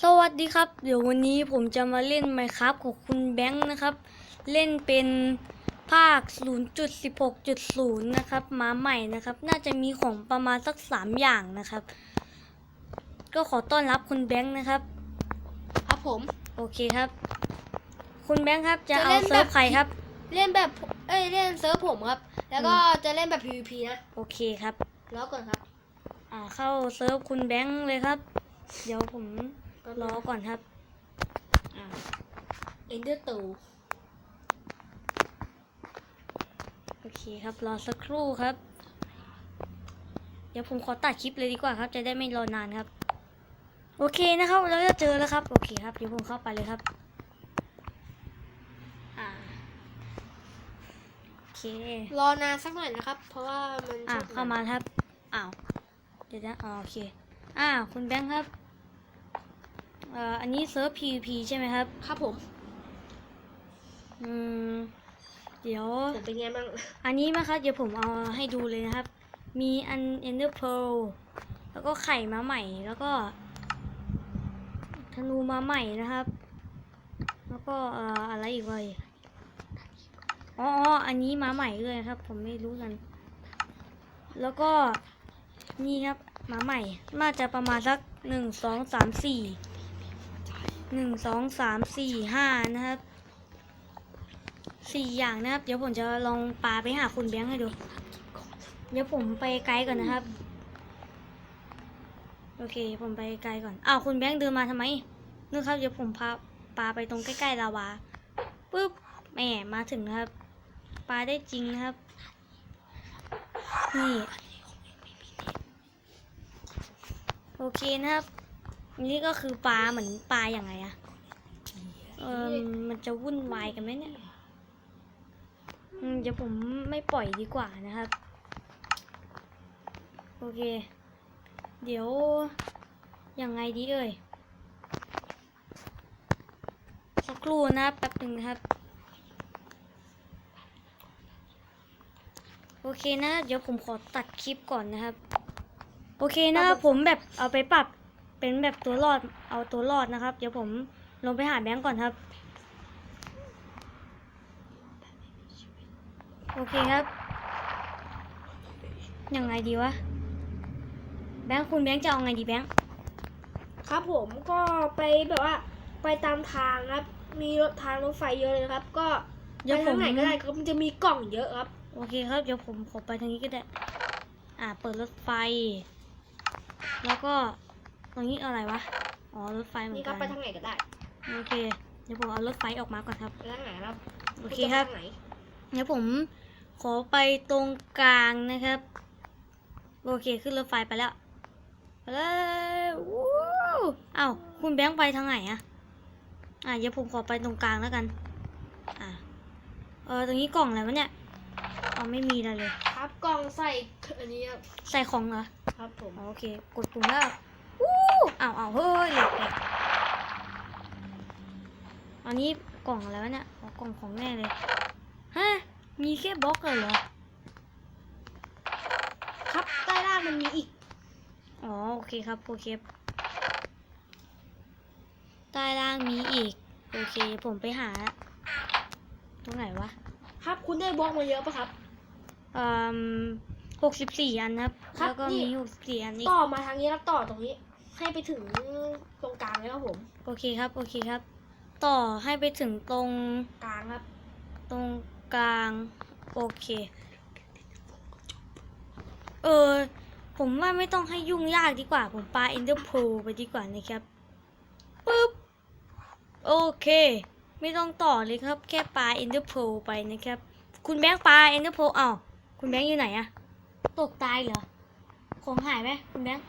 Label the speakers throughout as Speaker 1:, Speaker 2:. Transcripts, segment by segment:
Speaker 1: สวัสดีครับ เดี๋ยววันนี้ผมจะมาเล่น Minecraft ของคุณแบงค์นะครับ เล่นเป็นภาค 0.16.0 นะครับ มาใหม่นะครับ น่าจะมีของประมาณสัก 3 อย่างนะครับ ก็ขอต้อนรับคุณแบงค์นะครับ
Speaker 2: ครับผม
Speaker 1: โอเคครับ คุณแบงค์ครับจะ
Speaker 2: จะ
Speaker 1: เอา
Speaker 2: เล่น
Speaker 1: เซิร์ฟ
Speaker 2: แบบ
Speaker 1: ใครครับ
Speaker 2: เล่นแบบ เอ้ย เล่นเซิร์ฟผมครับ แล้วก็จะเล่นแบบ PVP นะ
Speaker 1: โอเคครับ
Speaker 2: แล้วก่อนครับ
Speaker 1: อ่า เข้าเซิร์ฟคุณแบงค์เลยครับ เดี๋ยวผม รอก่อนครับอ่า
Speaker 2: เอ็นเดอร์ตู
Speaker 1: โอเคครับ รอสักครู่ครับ เดี๋ยวผมขอตัดคลิปเลยดีกว่าครับ จะได้ไม่รอนานครับ โอเคนะครับ เราจะเจอแล้วครับ โอเคครับ เดี๋ยวผมเข้าไปเลยครับอ่าโอเค
Speaker 2: รอนานสักหน่อยนะครับ เพราะว่ามัน
Speaker 1: อ่า
Speaker 2: ชอบ
Speaker 1: เข้ามาครับ อ้าว เดี๋ยวนะอ๋อโอเคอ่าคุณแบงค์ครับเอ่ออันนี้เซิร์ฟ PVP ใช่ไหมครับ
Speaker 2: ครับผม
Speaker 1: อืม เดี๋ยว
Speaker 2: ผมเป็นไงบ้าง
Speaker 1: อันนี้นะครับ เดี๋ยวผมเอาให้ดูเลยนะครับ มีอัน Ender Pearl แล้วก็ไข่มาใหม่ แล้วก็ ธนูมาใหม่นะครับ แล้วก็เอ่ออะไรอีกวะอ๋ออ๋อ อันนี้มาใหม่เลยครับ ผมไม่รู้กัน แล้วก็นี่ครับมาใหม่ น่าจะประมาณสักหนึ่งสองสามสี่ หนึ่งสองสามสี่ห้านะครับสี่อย่างนะครับ เดี๋ยวผมจะลองปลาไปหาคุณแบงค์ให้ดู เดี๋ยวผมไปไกลก่อนนะครับ โอเค ผมไปไกลก่อนอ้าวคุณแบงค์เดินมาทำไมนึกครับ เดี๋ยวผมพาปลาไปตรงใกล้ๆลาวาปึ๊บแหมมาถึงนะครับ ปลาได้จริงนะครับ นี่ โอเคนะครับ นี่ก็คือปลาเหมือนปลาอย่างไงอะเออมันจะวุ่นวายกันไหมเนี่ยอืมเดี๋ยวผมไม่ปล่อยดีกว่านะครับ โอเค เดี๋ยวยังไงดีเอ่ยสักครู่นะแป๊บหนึ่งนะครับ โอเคนะ เดี๋ยวผมขอตัดคลิปก่อนนะครับ โอเคนะผมแบบเอาไปปรับ เป็นแบบตัวรอดเอาตัวรอดนะครับ เดี๋ยวผมลงไปหาแบงก์ก่อนครับ โอเคครับยังไงดีวะ แบงค์คุณแบงค์จะเอาไงดีแบงค์
Speaker 2: ครับผมก็ไปแบบว่า ไปตามทางครับ มีรถทางรถไฟเยอะเลยครับ ก็
Speaker 1: เดี๋ยว
Speaker 2: ไป
Speaker 1: ผ
Speaker 2: ทามงไหนก็ได้ครับมันจะมีกล่องเยอะครับ
Speaker 1: โอเคครับเดี๋ยวผมขอไปทางนี้ก็ได้ อ่า เปิดรถไฟ แล้วก็ ตรงนี้อะไรวะ อ๋อรถไฟเหมือ
Speaker 2: นี่
Speaker 1: น
Speaker 2: ก็
Speaker 1: กัน
Speaker 2: ไปทางไหนก็ได้
Speaker 1: โอเค เดี๋ยวผมเอารถไฟออกมาก่อนครับ
Speaker 2: ไปทางไหนครับ
Speaker 1: โอเคครับ
Speaker 2: ณจะไปทางไหน
Speaker 1: เดี๋ยวผมขอไปตรงกลางนะครับ โอเคขึ้นรถไฟไปแล้วไปแล้ววู้อ้าวคุณแบงค์ไปทางไหนอะอะเดี๋ยวผมขอไปตรงกลางแล้วกัน อะเออตรงนี้กล่องอะไรวะเนี่ยอ๋อไม่มีอะไรเลย
Speaker 2: ครับกล่องใส่อันนี้ครับ
Speaker 1: ใส่ของเหรอ
Speaker 2: ครับผม
Speaker 1: อ๋อโอเค กดปุ่มแล้ว วู้อ้าวอ้าวเฮ้ยเหล็กเหล็กอันนี้กล่องอะไรวะเนี่ยอ๋อกล่องของแน่เลยฮะมีแค่บล็อกเลยเหรอ
Speaker 2: ครับใต้ล่างมันมีอีก
Speaker 1: อ๋อโอเคครับโอเคใต้ล่างมีอีกโอเค ผมไปหา ตรงไหนวะ
Speaker 2: ครับคุณได้บล็อกมาเยอะปะครับ
Speaker 1: อืมหกสิบสี่อันครับ
Speaker 2: ครับ
Speaker 1: แล้วก็
Speaker 2: นี่
Speaker 1: มีหกสิบสี่อันอีก
Speaker 2: ต่อมาทางนี้แล้วต่อตรงนี้ ให้ไปถึงตรงกลางเลยครับผม
Speaker 1: โอเคครับ โอเคครับ ต่อให้ไปถึงตรง
Speaker 2: กลางครับ
Speaker 1: ตรงกลาง โอเค เออ ผมว่าไม่ต้องให้ยุ่งยากดีกว่า ผมปาเอนเดอร์โพไปดีกว่านะครับปึ๊บ โอเค ไม่ต้องต่อเลยครับ แค่ปาเอนเดอร์โพไปนะครับ คุณแบงค์ปาเอนเดอร์โพอ้าวคุณแบงค์อยู่ไหนอะตกตายเหรอ ของหายไหมคุณแบงค์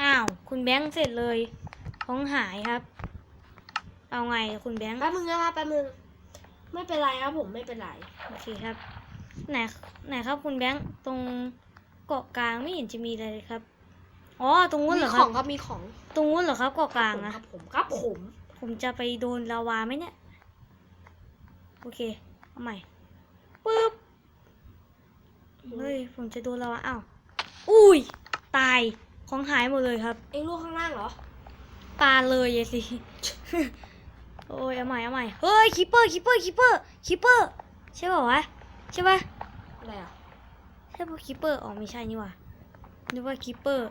Speaker 1: อ้าว คุณแบงค์เสร็จเลยของหายครับ เอาไงคุณแบงค์
Speaker 2: แป๊บนึงนะครับแป๊บนึงไม่เป็นไรครับผมไม่เป็นไร
Speaker 1: โอเคครับไหนไหนครับคุณแบงค์ตรงเกาะกลางไม่เห็นจะมีอะไรเลยครับอ๋อตรงนู้น
Speaker 2: มี
Speaker 1: เหรอ
Speaker 2: ข
Speaker 1: ครั
Speaker 2: อบงครับมีของ
Speaker 1: ตรงนู้นเหรอครับเกาะกลาง
Speaker 2: ค
Speaker 1: อะ
Speaker 2: รับผมครับผม
Speaker 1: ผมจะไปโดนลาวาไหมเนี่ย โอเค เอาใหม่ปึ๊บเฮ้ย ผมจะโดนลาวาอ้าวอุ้ย ตาย ของหายหมดเลยครับ
Speaker 2: เอ็งลูกข้างล่างเหรอ
Speaker 1: ปลาเลยอะสิโอ้ยเอาใหม่เอาใหม่เฮ้ยคิปเปอร์คิปเปอร์คิปเปอร์คิปเปอร์ใช่ป่าวะใช่ปะ
Speaker 2: อะไรอะ
Speaker 1: ใช่พวกคิปเปอร์อ๋อไม่ใช่นี่หว่านึกว่าคิปเปอร์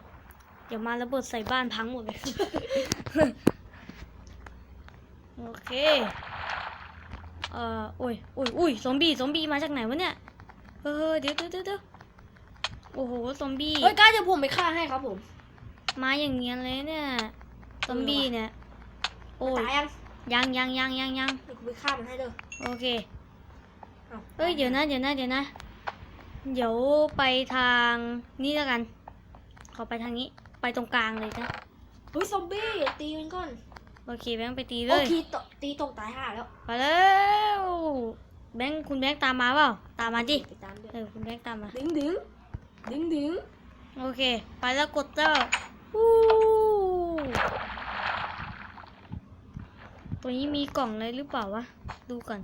Speaker 1: เดี๋ยวมาระเบิดใส่บ้านพังหมดเลยโอเคเอ่อโอ้ยโอ้ยอุ้ยซอมบี้ซอมบี้มาจากไหนวะเนี่ยเฮ้ยเดี๋ยวเดี๋ยวเดี๋ยวเดี๋ยว โอ้โห ซอมบี้
Speaker 2: เฮ้ยกล้าเดี๋ยวผมไปฆ่าให้ครับผม
Speaker 1: มาอย่างเงี้ยเลยเนี่ย ซอมบี้เนี่ย โอ้ย
Speaker 2: ตายยัง
Speaker 1: ยังยังยังยังยัง
Speaker 2: เดี๋ยวกูไปฆ่ามันให้เด้อ
Speaker 1: โอเค
Speaker 2: อ้า
Speaker 1: เอ้ย เดี๋ยวนะ เดี๋ยวนะ เดี๋ยวนะ เดี๋ยวไปทางนี่แล้วกัน ขอไปทางนี้ ไปตรงกลางเลยนะ
Speaker 2: เฮ้ย ซอมบี้ตีมันก่อน
Speaker 1: โอเค แบงค์ไปตีเล
Speaker 2: โอยทีตกตีตกตายห่าแล้ว
Speaker 1: ไปแล้วแบงค์คุณแบงค์ตามมาเปล่า ตามมาดิ
Speaker 2: ไปตามด้วย
Speaker 1: เออคุณแบงค์ตามมา
Speaker 2: ดึงดึง ดึงดึง
Speaker 1: โอเค ไปแล้วกดเจ้าอู้ตัวนี้มีกล่องอะไรหรือเปล่าวะ ดูก่อน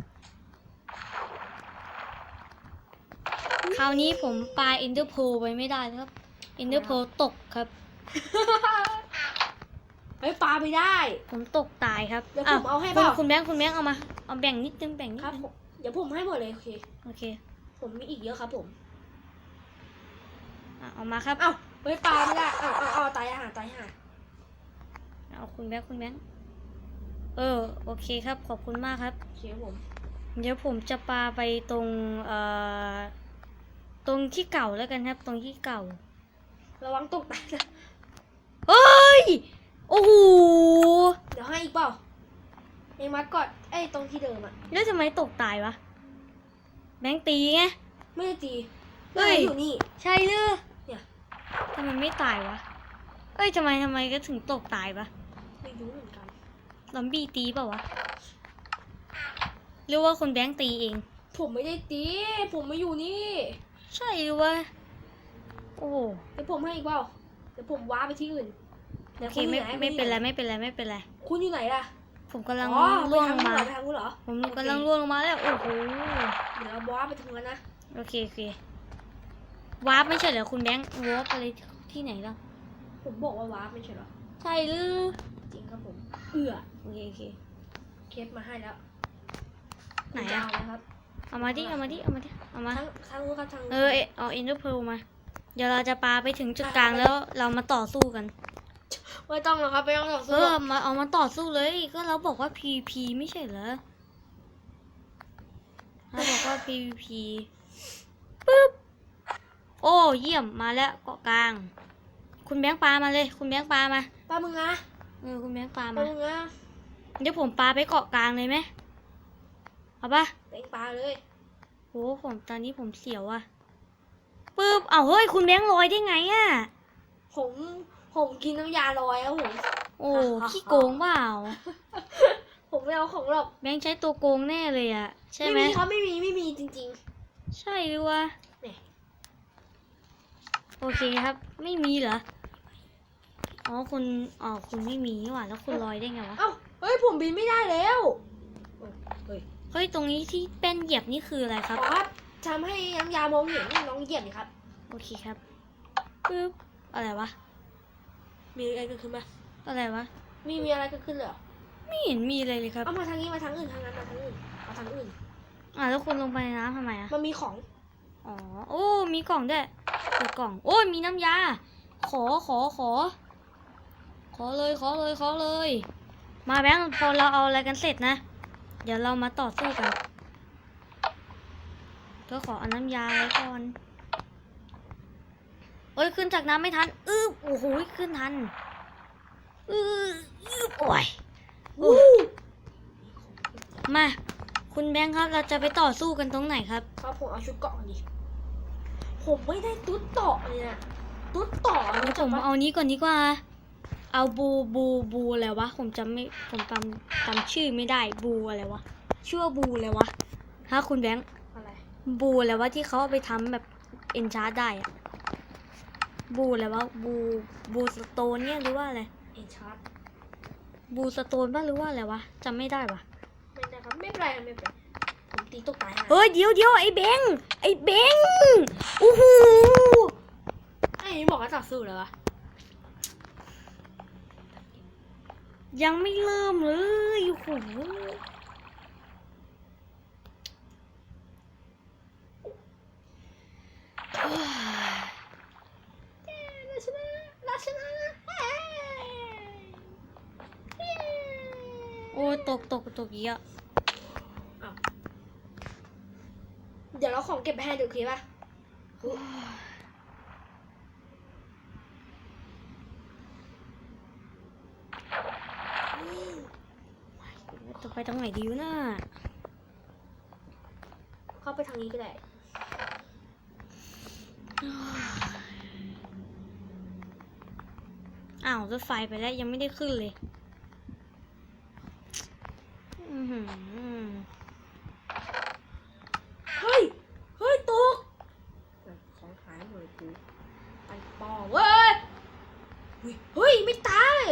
Speaker 1: คราวนี้ผมปาเอนเดอร์โพไปไม่ได้ครับเอนเดอร์โพตกครับ
Speaker 2: เฮ้ยปลาไปได้
Speaker 1: ผมตกตายครับ
Speaker 2: เดี๋ยว
Speaker 1: อ้
Speaker 2: ผมเอาให้
Speaker 1: คุณ
Speaker 2: เปล่า
Speaker 1: คุณแบงค์คุณแบงค์เอามา เอาแบ่งนิดนึงแบ่งนิด
Speaker 2: ครับ
Speaker 1: นึง
Speaker 2: ผมเดี๋ยวผมให้หมดเลยโอเค
Speaker 1: โอเค
Speaker 2: ผมมีอีกเยอะครับผม
Speaker 1: อะเอามาครับ
Speaker 2: เอ้าเฮ้ยปลาไม่ได้เอ้าเอ้าเอ้าตายห่าตายห่า
Speaker 1: เอาคุณแบงค์คุณแบงค์เออ โอเคครับ ขอบคุณมากครับ
Speaker 2: โอเคผม
Speaker 1: เดี๋ยวผมจะปาไปตรงเอ่อตรงที่เก่าแล้วกันครับ ตรงที่เก่า
Speaker 2: ระวังตกตายนะ
Speaker 1: เฮ้ย โอ้โห
Speaker 2: เดี๋ยวให้อีกเปล่าเอ็งมัดกอดไอ้ยตรงที่เดิมอะ
Speaker 1: แล้วทำไมตกตายวะ แบงค์ตีไง
Speaker 2: ไม่ได้ตี
Speaker 1: เฮ้ย
Speaker 2: อยู่นี่
Speaker 1: ใช่หรือ
Speaker 2: เนี่ย
Speaker 1: ทำไมไม่ตายวะ เอ้ยทำไมทำไมก็ถึงตกตายวะ
Speaker 2: ไม่รู้เหมือนกัน
Speaker 1: ลอมบี้ตีเปล่าวะหรือว่าคุณแบงค์ตีเอง
Speaker 2: ผมไม่ได้ตี ผมไม่อยู่นี่
Speaker 1: ใช่หรือว่า โอ้โห
Speaker 2: เดี๋ยวผมให้อีกเปล่าเดี๋ยวผมว้าไปที่อื่น
Speaker 1: โอ
Speaker 2: ดี๋ยว
Speaker 1: เค
Speaker 2: ณ
Speaker 1: ไม่
Speaker 2: ยู่ห
Speaker 1: ไม่เป็นไร
Speaker 2: คุณอยู่ห
Speaker 1: ไม่เป็นไรไม่เป็นไร
Speaker 2: คุณอยู่ไหนล่ะ
Speaker 1: ผมกำลัง
Speaker 2: อ๋อ
Speaker 1: ล่วง
Speaker 2: ไป
Speaker 1: ล
Speaker 2: ทาง
Speaker 1: ง
Speaker 2: นู้น
Speaker 1: มา
Speaker 2: เหรอไปทางนู้นเหรอ
Speaker 1: ผมกำลังล่วงลงมาแล้ว โอ้โห
Speaker 2: เดี๋ยวเราว้าไปถึงแล้วนะ
Speaker 1: โอเคโอเค วาร์ปไม่ใช่เหรอคุณแบงค์วาร์ปอะไรที่ไหนแล้ว
Speaker 2: ผมบอกว่าว้าไม่ใช่เหรอ
Speaker 1: ใช่หรือ
Speaker 2: จริงครับผม เอื้อ
Speaker 1: โอเคโอเค
Speaker 2: เคสมาให้แล้ว
Speaker 1: ไหน
Speaker 2: ยา
Speaker 1: อะ
Speaker 2: วเลยครับ
Speaker 1: เอามาดิเอามาดิเอามาดิเอามา
Speaker 2: ทั้งทั้งนู้นครับทั้งนู้น
Speaker 1: เออเอเอาเอ็นเดอร์เพลมา เดี๋ยวเราจะปาไปถึงจุดกลางแล้วเรามาต่อสู้กัน
Speaker 2: ไม่ต้องหรอกครับไม่ต้องหรอก
Speaker 1: เออมาเอามาต่อสู้เลยก็เราบอกว่า PVP ไม่ใช่เหรอเราบอกว่า PVP ปึ๊บ โอ้เยี่ยมมาแล้วเกาะกลาง คุณแบงค์ปามาเลย คุณแบงค์ปามา
Speaker 2: ป้ามึงนะ
Speaker 1: เออคุณแบงค์ปา
Speaker 2: ป้า
Speaker 1: มา
Speaker 2: มึงนะ
Speaker 1: เดี๋ยวผมปาไปเกาะกลางเลยไหมเอาปะ
Speaker 2: เต็งปลาเลย
Speaker 1: โหผมตอนนี้ผมเสียวอะปึ๊บเอาเฮ้ยคุณแบงค์ลอยได้ไงอะ
Speaker 2: ผมผมกินน้ำยาลอยครับผม
Speaker 1: โอ้ขี้โกงเปล่า
Speaker 2: ผมไม่เอาของหรอก
Speaker 1: แบงค์ใช้ตัวโกงแน่เลยอะใช่ไหม
Speaker 2: มีครับไม่มีไม่มีจริง
Speaker 1: ใช่หรือวะ
Speaker 2: เนี่ย
Speaker 1: โอเคครับ ไม่มีเหรอ อ๋อคุณอ๋อคุณไม่มีนี่หว่าแล้วคุณลอยได้ไงวะ
Speaker 2: ๆเอ้าเฮ้ยผมบินไม่ได้แล้วเอ้ยเฮ้ย
Speaker 1: เฮ้ยตรงนี้ที่เป็นเหยียบนี่คืออะไรครับ
Speaker 2: อ๋อครับทำให้น้ำยามองเห็นน้องเหยียบนี่ครับ
Speaker 1: โอเคครับปึ๊บอะไรวะ
Speaker 2: มีอะไรเกิดขึ้นไหม
Speaker 1: อะไรวะ
Speaker 2: มีมีอะไรเกิดขึ้นเลยเหรอ
Speaker 1: ไม่เห็นมีเลยเลยครับ
Speaker 2: เอามาทางนี้มาทางอื่นทางนั้นมาทางอื่นมาทางอื่น
Speaker 1: อะแล้วคุณลงไปในน้ำทำไมอะ
Speaker 2: มันมีของ
Speaker 1: อ๋อ โอ้ มีกล่องด้วยเปิดกล่อง โอ้ มีน้ำยา ขอ ขอ ขอ ขอเลย ขอเลย ขอเลย มาแบงค์พอเราเอาอะไรกันเสร็จนะ เดี๋ยวเรามาต่อสู้กันก็ขอเอาน้ำยาไว้ก่อน โอ้ย ขึ้นจากน้ำไม่ทันอึ๊บโอ้โห ขึ้นทัน อืออึ๊บโอ้ย
Speaker 2: วู้
Speaker 1: มา คุณแบงค์ครับ เราจะไปต่อสู้กันตรงไหนครับ
Speaker 2: ครับผมเอาชุดเกาะก่อนดิผมไม่ได้ตุ๊ดต่อเลยนะตุ๊ดต่อ
Speaker 1: เดี๋ยว
Speaker 2: รู้
Speaker 1: ผ
Speaker 2: จัก
Speaker 1: ม
Speaker 2: ปะ
Speaker 1: เอานี้ก่อนดีกว่า เอาบูบูบูอะไรวะ ผมจำไม่ ผมจำจำชื่อไม่ได้ บูอะไรวะ ชื่อว่าบูอะไรวะฮะคุณแบงค์
Speaker 2: อะไร
Speaker 1: บูอะไรวะที่เขาเอาไปทำแบบเอนชาร์ได้อะบูอะไรวะ บูบูสโตนเนี่ยหรือว่าอะไร
Speaker 2: เอ็นชาร์ต
Speaker 1: บูสโตนป่ะหรือว่าอะไรวะจำไม่ได้วะ
Speaker 2: ไม่ได้ครับไม่เป็นไรครับไม่เป็นไรผมตีตกตายฮะ
Speaker 1: เฮ้ยเดี๋ยวเดี๋ยวไอ้แบงค์ไอ้แบงค์โอ้โห
Speaker 2: ไอ้ต่อสู้แล้ววะ
Speaker 1: ยังไม่เริ่มเลยโอ้โห
Speaker 2: ราชนะราชนะเอ้ยเย้
Speaker 1: โอ้ยตกตกตกเยอะ
Speaker 2: เดี๋ยวเราของเก็บไปให้ดูคลิปป่ะ
Speaker 1: จะไปตรงไหนดีวะน่ะ
Speaker 2: เข้าไปทางนี้ก็ได้
Speaker 1: อ้าวรถไฟไปแล้วยังไม่ได้ขึ้นเลย อือหือ
Speaker 2: เฮ้ย เฮ้ยตกของหายหมดเลยกูไปปอเว้ย เฮ้ยเฮ้ยไม่ตาย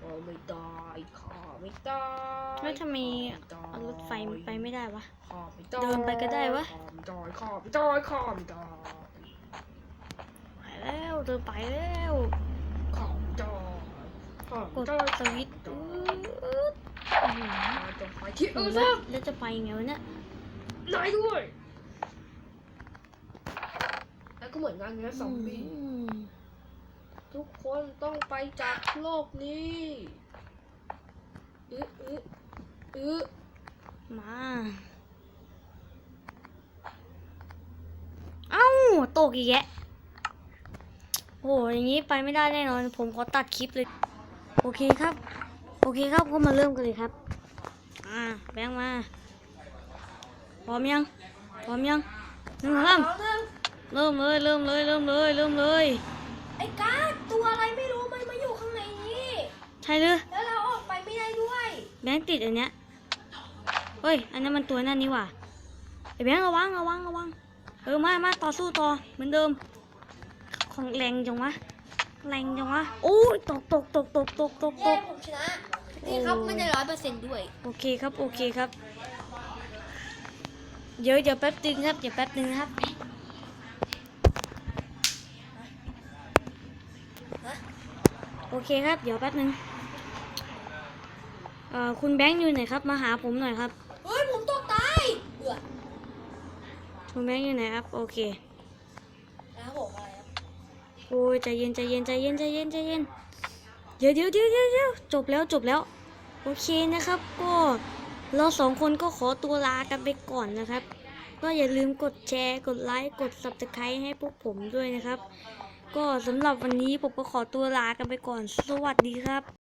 Speaker 2: โอ้ไม่ตายข้าไม่ตาย
Speaker 1: แล้วทำไม
Speaker 2: ข้า
Speaker 1: เอารถไฟมันไปไม่ได้วะ
Speaker 2: ข้าไม่ตาย
Speaker 1: เดินไปก็ได้วะ
Speaker 2: ข้าไม่ตายข้าไม่ตายข้าไม่ตาย
Speaker 1: ไปแล้วเดินไปแล้ว
Speaker 2: ข้าไม่ตายข้ากไม่
Speaker 1: ด
Speaker 2: ตาย
Speaker 1: สวิตช์
Speaker 2: ข้า
Speaker 1: อืดอื้อหือ
Speaker 2: ไม่ตายจะไปที่อื่น
Speaker 1: แล้
Speaker 2: ซะ
Speaker 1: วแล้วจะไปยังไงวะเนี่ย
Speaker 2: นายด้วยแล้วก็เหมือนงานเนี้ยซอมบี้
Speaker 1: อืม
Speaker 2: ทุกคนต้องไปจากโลกนี้อื้ออื้ออื้อ
Speaker 1: มา เอ้า ตกอีกแยะโอ้โหอย่างนี้ไปไม่ได้แน่นอน ผมขอตัดคลิปเลย โอเคครับ โอเคครับก็มาเริ่มกันเลยครับ อ่า แบงค์มา พร้อมยัง พร้อมยังหนึ่งสองสาม
Speaker 2: เอาเรื่อง
Speaker 1: เริ่มเลย เริ่มเลย เริ่มเลย เริ่มเลย
Speaker 2: ไอ้การ์ดตัวอะไรไม่รู้มันมาอยู่ข้างในนี้
Speaker 1: ใช่เลย
Speaker 2: แล้วเราออกไปไม่ได้ด้วย
Speaker 1: แบงค์ติดอันเนี้ยเฮ้ย อันนั้นมันตัวนั่นนี่หว่าไอ้แบงค์ระวังระวังระวัง เออมามาต่อสู้ต่อเหมือนเดิม ของแรงจังวะ แรงจังวะโอ้ยตกตกตกตกตกตกต
Speaker 2: เย้
Speaker 1: ก
Speaker 2: ผมชนะนี่ครับไม่ได้ร้อยเปอร์เซ็นต์ด้วย
Speaker 1: โอเคครับ โอเคครับ เดี๋ยวเดี๋ยวแป๊บนึงครับ เดี๋ยวแป๊บนึงนะครับ โอเคครับ เดี๋ยวแป๊บนึงเอ่อคุณแบงค์อยู่ไหนครับ มาหาผมหน่อยครับ
Speaker 2: เฮ้ย ผมตกตายเอือ
Speaker 1: คุณแบงค์อยู่ไหนครับ โอเค
Speaker 2: แล้วผมอะไรครับ
Speaker 1: โอ้ยใจเย็นใจเย็นใจเย็นใจเย็นใจเย็นเดี๋ยวเดี๋ยวเดี๋ยวเดี๋ยวเดี๋ยวจบแล้วจบแล้ว โอเคนะครับก็เราสองคนก็ขอตัวลากันไปก่อนนะครับ ก็อย่าลืมกดแชร์ กดไลค์ กด subscribe ให้พวกผมด้วยนะครับ ก็สำหรับวันนี้ผมก็ขอตัวลากันไปก่อน สวัสดีครับ